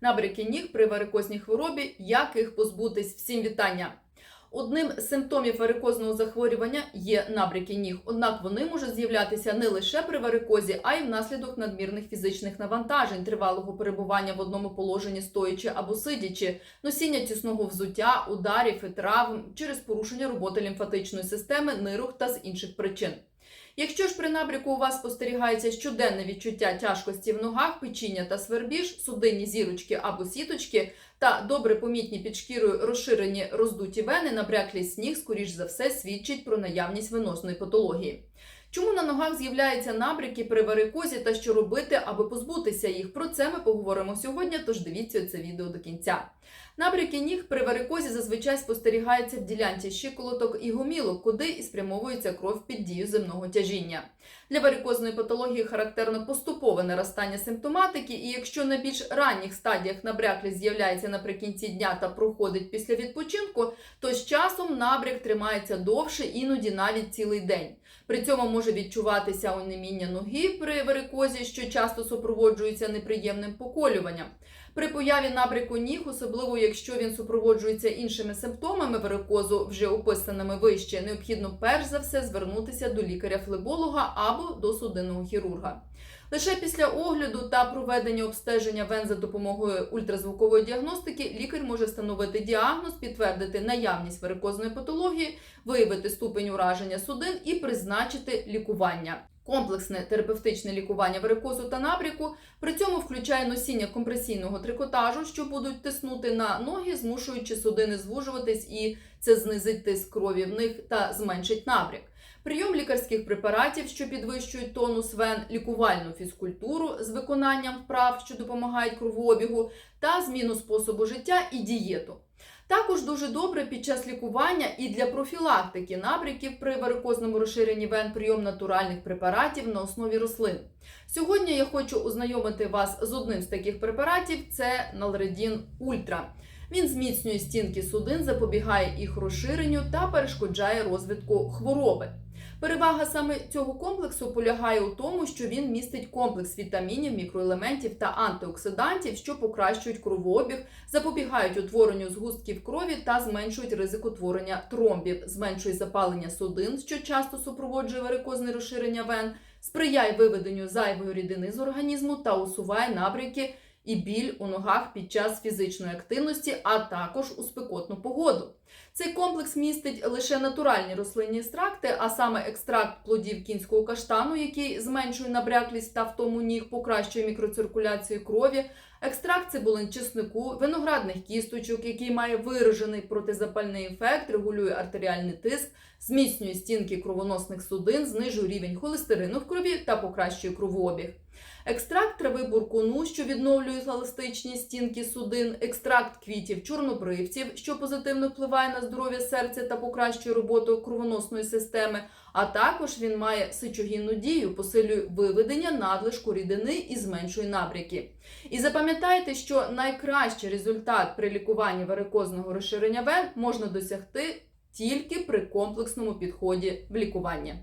Набряки ніг при варикозній хворобі, як їх позбутись? Всім вітання! Одним з симптомів варикозного захворювання є набряки ніг. Однак вони можуть з'являтися не лише при варикозі, а й внаслідок надмірних фізичних навантажень, тривалого перебування в одному положенні стоячи або сидячи, носіння тісного взуття, ударів і травм через порушення роботи лімфатичної системи, нирок та з інших причин. Якщо ж при набріку у вас спостерігається щоденне відчуття тяжкості в ногах, печіння та свербіж, судинні зірочки або сіточки та добре помітні під шкірою розширені роздуті вени, набряклість сніг, скоріш за все, свідчить про наявність виносної патології. Чому на ногах з'являються набряки при варикозі та що робити, аби позбутися їх? Про це ми поговоримо сьогодні, тож дивіться це відео до кінця. Набряки ніг при варикозі зазвичай спостерігаються в ділянці щиколоток і гомілок, куди і спрямовується кров під дію земного тяжіння. Для варикозної патології характерно поступове наростання симптоматики, і якщо на більш ранніх стадіях набряклість з'являється наприкінці дня та проходить після відпочинку, то з часом набряк тримається довше, іноді навіть цілий день. При цьому може відчуватися онеміння ноги при варикозі, що часто супроводжується неприємним поколюванням. При появі набрику ніг, особливо якщо він супроводжується іншими симптомами варикозу, вже описаними вище, необхідно перш за все звернутися до лікаря-флеболога або до судинного хірурга. Лише після огляду та проведення обстеження вен за допомогою ультразвукової діагностики лікар може встановити діагноз, підтвердити наявність варикозної патології, виявити ступень ураження судин і призначити лікування. Комплексне терапевтичне лікування варикозу та набряку при цьому включає носіння компресійного трикотажу, що будуть тиснути на ноги, змушуючи судини звужуватись, і це знизить тиск крові в них та зменшить набряк. Прийом лікарських препаратів, що підвищують тонус вен, лікувальну фізкультуру з виконанням вправ, що допомагають кровообігу, та зміну способу життя і дієту. Також дуже добре під час лікування і для профілактики набряків при варикозному розширенні вен прийом натуральних препаратів на основі рослин. Сьогодні я хочу ознайомити вас з одним з таких препаратів це Налредін Ультра. Він зміцнює стінки судин, запобігає їх розширенню та перешкоджає розвитку хвороби. Перевага саме цього комплексу полягає у тому, що він містить комплекс вітамінів, мікроелементів та антиоксидантів, що покращують кровообіг, запобігають утворенню згустків крові та зменшують ризик утворення тромбів, зменшують запалення судин, що часто супроводжує варикозне розширення вен, сприяє виведенню зайвої рідини з організму та усуває набряки і біль у ногах під час фізичної активності, а також у спекотну погоду. Цей комплекс містить лише натуральні рослинні екстракти, а саме екстракт плодів кінського каштану, який зменшує набряклість та втому ніг, покращує мікроциркуляцію крові, екстракт цибулин чеснику, виноградних кісточок, який має виражений протизапальний ефект, регулює артеріальний тиск, зміцнює стінки кровоносних судин, знижує рівень холестерину в крові та покращує кровообіг. Екстракт трави буркуну, що відновлює еластичні стінки судин, екстракт квітів чорнобривців, що позитивно впливає на здоров'я серця та покращує роботу кровоносної системи. А також він має сичогінну дію, посилює виведення надлишку рідини і зменшує набряки. І запам'ятайте, що найкращий результат при лікуванні варикозного розширення вен можна досягти тільки при комплексному підході в лікуванні.